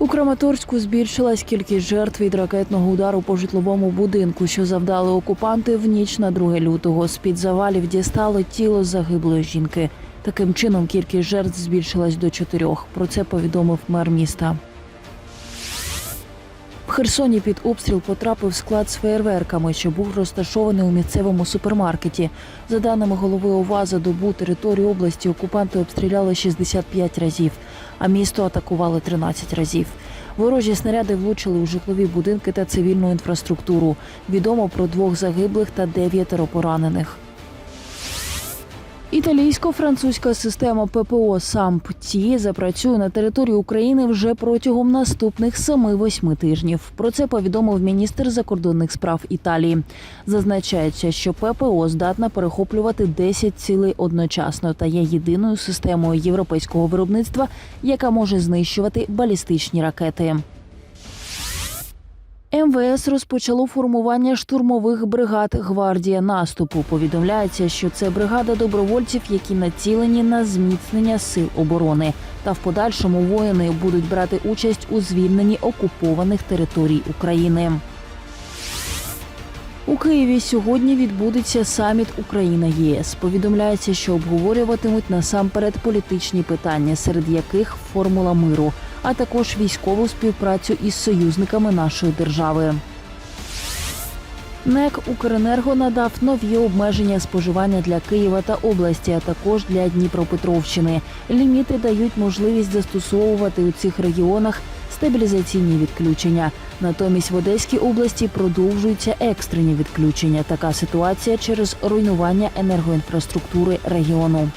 У Краматорську збільшилась кількість жертв від ракетного удару по житловому будинку, що завдали окупанти в ніч на 2 лютого. З під завалів дістало тіло загиблої жінки. Таким чином кількість жертв збільшилась до чотирьох. Про це повідомив мер міста. Херсоні під обстріл потрапив склад з феєрверками, що був розташований у місцевому супермаркеті. За даними голови ОВА, за добу територію області окупанти обстріляли 65 разів, а місто атакували 13 разів. Ворожі снаряди влучили у житлові будинки та цивільну інфраструктуру. Відомо про двох загиблих та дев'ятеро поранених. Італійсько-французька система ППО САМП ті запрацює на території України вже протягом наступних 7-8 тижнів. Про це повідомив міністр закордонних справ Італії. Зазначається, що ППО здатна перехоплювати 10 цілей одночасно та є єдиною системою європейського виробництва, яка може знищувати балістичні ракети. МВС розпочало формування штурмових бригад гвардія наступу. Повідомляється, що це бригада добровольців, які націлені на зміцнення сил оборони. Та в подальшому воїни будуть брати участь у звільненні окупованих територій України. У Києві сьогодні відбудеться саміт Україна ЄС. Повідомляється, що обговорюватимуть насамперед політичні питання, серед яких формула миру, а також військову співпрацю із союзниками нашої держави. НЕК Укренерго надав нові обмеження споживання для Києва та області, а також для Дніпропетровщини. Ліміти дають можливість застосовувати у цих регіонах стабілізаційні відключення. Натомість в Одеській області продовжуються екстрені відключення. Така ситуація через руйнування енергоінфраструктури регіону.